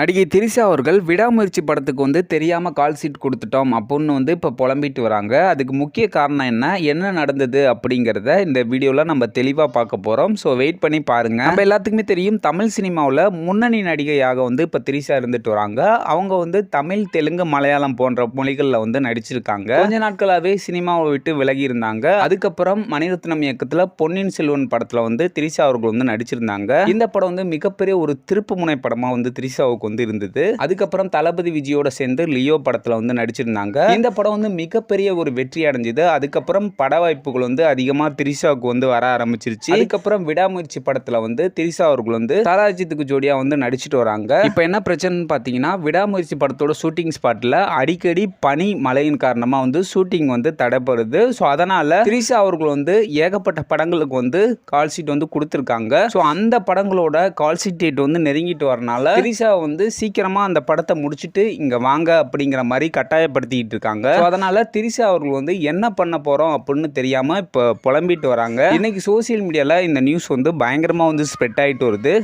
நடிகை திரிஷா அவர்கள் விடாமுயற்சி படத்துக்கு வந்து தெரியாமல் கால் சீட் கொடுத்துட்டோம். அப்படின்னு வந்து இப்போ புலம்பிட்டு வராங்க. அதுக்கு முக்கிய காரணம் என்ன? என்ன நடந்தது அப்படிங்கிறத இந்த வீடியோவில் நம்ம தெளிவாக பார்க்க போகிறோம் ஸோ வெயிட் பண்ணி பாருங்கள் நம்ம எல்லாத்துக்குமே தெரியும் தமிழ் சினிமாவில் முன்னணி நடிகையாக வந்து இப்போ திரிஷா இருந்துட்டு வராங்க. அவங்க வந்து தமிழ் தெலுங்கு மலையாளம் போன்ற மொழிகளில் வந்து நடிச்சிருக்காங்க. கொஞ்ச நாட்களாகவே சினிமாவை விட்டு விலகி இருந்தாங்க. அதுக்கப்புறம் மணிரத்னம் இயக்கத்தில் பொன்னியின் செல்வன் படத்தில் வந்து திரிஷா அவர்கள் வந்து நடிச்சிருந்தாங்க. இந்த படம் வந்து மிகப்பெரிய ஒரு திருப்பு முனை படமாக வந்து திரிஷாவுக்கு வந்து இருந்தது. அதுக்கப்புறம் தளபதி விஜயோட சேர்ந்து லியோ படத்தில் வந்து நடிச்சிருந்தாங்க. இந்த படம் வந்து மிகப்பெரிய ஒரு வெற்றி அடைஞ்சது. அதுக்கப்புறம் பட வாய்ப்புகள் வந்து அதிகமாக திரிஷாவுக்கு வந்து வர ஆரம்பிச்சிருச்சு. அதுக்கப்புறம் விடாமுயற்சி படத்தில் வந்து திரிஷா அவர்கள் வந்து தாராஜித்துக்கு ஜோடியா வந்து நடிச்சிட்டு வராங்க. இப்போ என்ன பிரச்சனைன்னு பார்த்தீங்கன்னா விடாமுயற்சி படத்தோட ஷூட்டிங் ஸ்பாட்டில் அடிக்கடி பனி மழையின் காரணமாக வந்து ஷூட்டிங் வந்து தடைப்படுது ஸோ அதனால திரிஷா அவர்கள் வந்து ஏகப்பட்ட படங்களுக்கு வந்து கால் ஷீட் வந்து கொடுத்துருக்காங்க. ஸோ அந்த படங்களோட கால் ஷீட் டேட் வந்து நெருங்கிட்டு வரனால திரிஷா வந்து சீக்கிரமா அந்த படத்தை முடிச்சுட்டு இங்க வாங்க அப்படிங்கிற மாதிரி கட்டாயப்படுத்திக்கிட்டு இருக்காங்க. அதனால் அதனால அவர்கள் வந்து என்ன பண்ண போறோம் அப்படின்னு தெரியாம இப்போ புலம்பிட்டு வராங்க. இன்னைக்கு சோசியல் மீடியால இந்த நியூஸ் வந்து பயங்கரமா வந்து ஸ்ப்ரெட் ஆயிட்டு வருது.